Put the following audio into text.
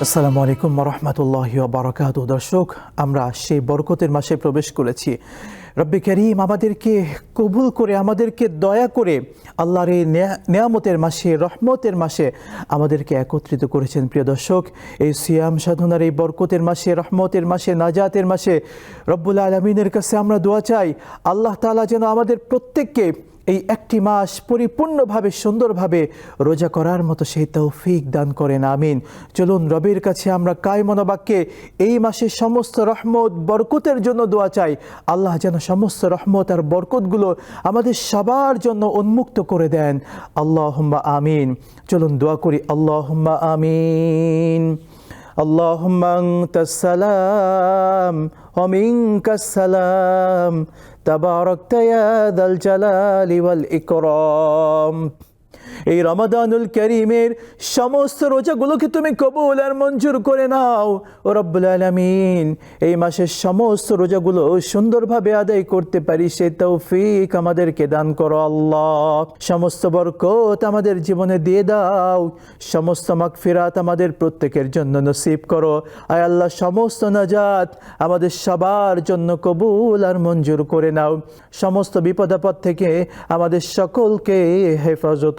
আসসালামু আলাইকুম রহমতুল্লাহ বারকাত দর্শক, আমরা সেই বরকতের মাসে প্রবেশ করেছি। রব্বি করিম, আমাদেরকে কবুল করে, আমাদেরকে দয়া করে আল্লাহর এই নেয়া- নেয়ামতের মাসে, রহমতের মাসে আমাদেরকে একত্রিত করেছেন। প্রিয় দর্শক, এই সিয়াম সাধনার এই বরকতের মাসে, রহমতের মাসে, নাজাতের মাসে রব্বুল আলমিনের কাছে আমরা দোয়া চাই, আল্লাহ তাআলা যেন আমাদের প্রত্যেককে এই একটি মাস পরিপূর্ণভাবে, সুন্দরভাবে রোজা করার মতো সেই তৌফিক দান করেন, আমিন। চলুন, রবির কাছে আমরা কায় মনোবাক্যে এই মাসের সমস্ত রহমত, বরকতের জন্য দোয়া চাই। আল্লাহ যেন সমস্ত রহমত আর বরকতগুলো আমাদের সবার জন্য উন্মুক্ত করে দেন। আল্লাহ আমিন। চলুন, দোয়া করি আল্লাহ আমিন। اللهم أنت السلام ومنك السلام. تباركت يا ذا الجلال والإكرام. এই রমাদানুল করিমের সমস্ত রোজাগুলোকে তুমি কবুল আর মঞ্জুর করে নাও। ও রব্বুল আলমিন, এই মাসের সমস্ত রোজাগুলো সুন্দরভাবে আদায় করতে পারি, সে তৌফিক আমাদেরকে দান করো আল্লাহ। সমস্ত বরকত আমাদের জীবনে দিয়ে দাও। সমস্ত মাগফিরাত আমাদের প্রত্যেকের জন্য নসিব করো। আয় আল্লাহ, সমস্ত নাজাত আমাদের সবার জন্য কবুল আর মঞ্জুর করে নাও। সমস্ত বিপদাপদ থেকে আমাদের সকলকে হেফাজত